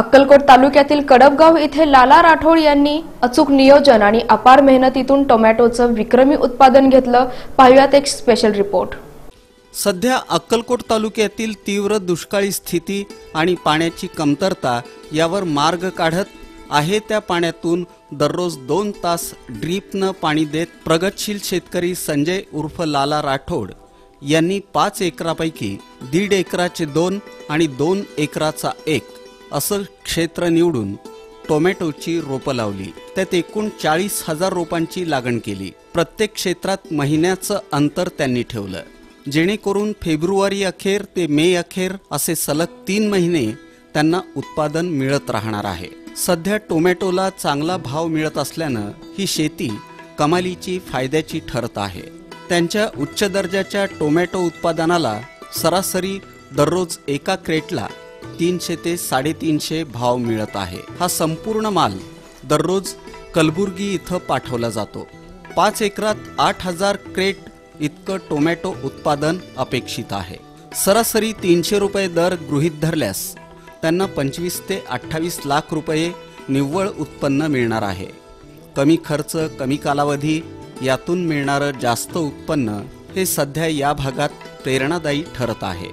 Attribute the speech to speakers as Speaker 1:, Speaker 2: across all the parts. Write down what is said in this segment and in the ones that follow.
Speaker 1: अक्कलकोट तालुक्यातील कडपगाव इथे लाला राठोड यांनी अचूक नियोजन आणि अपार मेहनतीतून टोमॅटोचं विक्रमी उत्पादन घेतलं. पाहुयात एक स्पेशल रिपोर्ट
Speaker 2: सध्या अक्कलकोट तालुक्यातील तीव्र दुष्काळी स्थिती आणि पाण्याची कमतरता यावर मार्ग काढत आहे त्या पाण्यातून दररोज दोन तास ड्रीपनं पाणी देत प्रगतशील शेतकरी संजय उर्फ लाला राठोड यांनी पाच एकरापैकी दीड एकराचे दोन आणि दोन एकराचा एक असं क्षेत्र निवडून टोमॅटोची रोपं लावली. त्यात एकूण चाळीस हजार रोपांची लागण केली. प्रत्येक क्षेत्रात महिन्याचं अंतर त्यांनी ठेवलं. जेणेकरून फेब्रुवारी अखेर ते मे अखेर असे सलग तीन महिने त्यांना उत्पादन मिळत राहणार आहे. सध्या टोमॅटोला चांगला भाव मिळत असल्यानं ही शेती कमालीची फायद्याची ठरत आहे. त्यांच्या उच्च दर्जाच्या टोमॅटो उत्पादनाला सरासरी दररोज एका क्रेटला तीनशे ते साडेतीनशे भाव मिळत आहे. हा संपूर्ण माल दररोज कलबुर्गी इथं पाठवला जातो. पाच एकरात आठ हजार क्रेट इतकं टोमॅटो उत्पादन अपेक्षित आहे. सरासरी तीनशे रुपये दर गृहीत धरल्यास त्यांना पंचवीस ते अठ्ठावीस लाख रुपये निव्वळ उत्पन्न मिळणार आहे. कमी खर्च कमी कालावधी यातून मिळणारं जास्त उत्पन्न हे सध्या या भागात प्रेरणादायी ठरत आहे.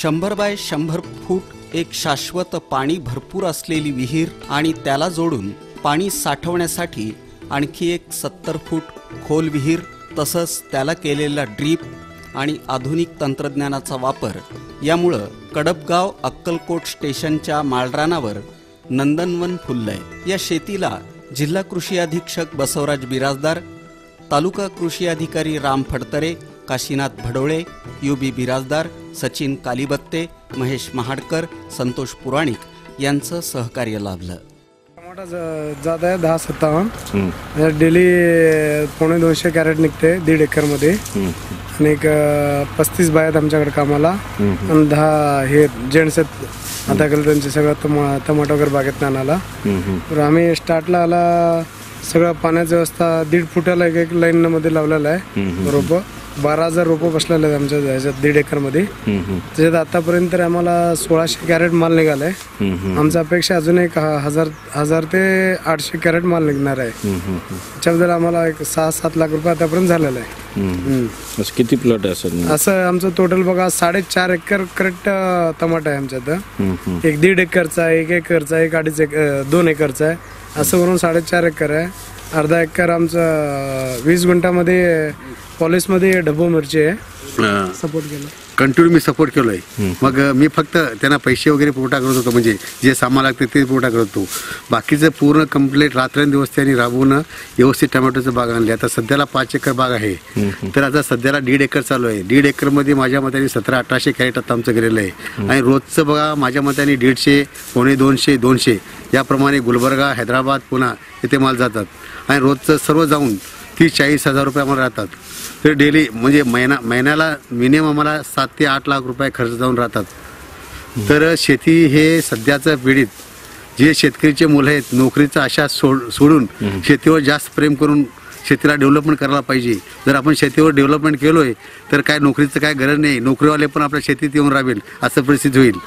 Speaker 2: शंभर बाय शंभर फूट एक शाश्वत पाणी भरपूर असलेली विहीर आणि त्याला जोडून पाणी साठवण्यासाठी आणखी एक सत्तर फूट खोल विहीर तसंच त्याला केलेला ड्रीप आणि आधुनिक तंत्रज्ञानाचा वापर यामुळं कडपगाव अक्कलकोट स्टेशनच्या माळरानावर नंदनवन फुललंय. या शेतीला जिल्हा कृषी अधीक्षक बसवराज बिराजदार तालुका कृषी अधिकारी राम फडतरे काशीनाथ भडोळे यू बी बिराजदार सचिन कालिबत्ते महेश महाडकर संतोष पुराणिक यांचं सहकार्य लाभलं.
Speaker 3: टमाटा जात आहे दहा सत्तावन्न. डेली पावणे दोनशे कॅरेट निघते दीड एकरमध्ये. आणि एक पस्तीस बाय आहेत आमच्याकडे कामाला. आणि दहा हे जेंट्स आहेत. आता केलं त्यांचे सगळं टमा टमाटो वगैरे बागेत आणायला तर आम्ही स्टार्टला आला सगळं पाण्याची व्यवस्था दीड फुटाला एक एक लाईन मध्ये लावलेलं आहे. रोपं. बारा हजार रोपं बसलेले आहेत आमच्या ह्याच्यात दीड एकरमध्ये. त्याच्यात आतापर्यंत आम्हाला सोळाशे कॅरेट माल निघालाय. आमचा अपेक्षा अजून एक हजार हजार ते आठशे कॅरेट माल निघणार आहे. त्याच्याबद्दल आम्हाला एक सहा सात लाख रुपये आतापर्यंत झालेला आहे.
Speaker 4: किती प्लॉट आहे
Speaker 3: असं? आमचं टोटल बघा साडेचार एकर करेक्ट टमाटा आहे आमच्यात. एक दीड एकरचा एक एकरचा एक अडीच एक दोन एकरचा आहे. असं करून साडेचार एकर आहे. अर्धा एकर आमचं वीस गुंठामध्ये पॉलिसमध्ये ढबू मिरची आहे. सपोर्ट केलं.
Speaker 5: कंटिन्यू मी सपोर्ट केलोय. मग मी फक्त त्यांना पैसे वगैरे पुरवठा करत होतो म्हणजे जे सामान लागते ते पुरवठा करत होतो. बाकीचं पूर्ण कंप्लीट रात्रंदिवस त्यांनी राबवून व्यवस्थित टोमॅटोचं बाग आणली. आता सध्याला पाच एकर बाग आहे. तर आता सध्याला दीड एकर चालू आहे. दीड एकरमध्ये माझ्या मताने सतरा अठराशे कॅरेट आता आमचं गेलेलं आहे. आणि रोजचं बघा माझ्या मताने दीडशे पावणे दोनशे दोनशे. याप्रमाणे गुलबर्गा हैदराबाद पुणा इथे माल जातात. आणि रोजचं सर्व जाऊन तीस चाळीस हजार रुपये आम्हाला राहतात. तर डेली म्हणजे महिना महिन्याला मिनिमम आम्हाला सात ते आठ लाख रुपये खर्च जाऊन राहतात. तर शेती हे सध्याचं पिढीत जे शेतकरीचे मुलं आहेत नोकरीचा आशा सोड सोडून शेतीवर जास्त प्रेम करून शेतीला डेव्हलपमेंट करायला पाहिजे. जर आपण शेतीवर डेव्हलपमेंट केलोय तर काय नोकरीचं काय गरज नाही. नोकरीवाले पण आपल्या शेतीत येऊन राहील असं परिस्थिती होईल.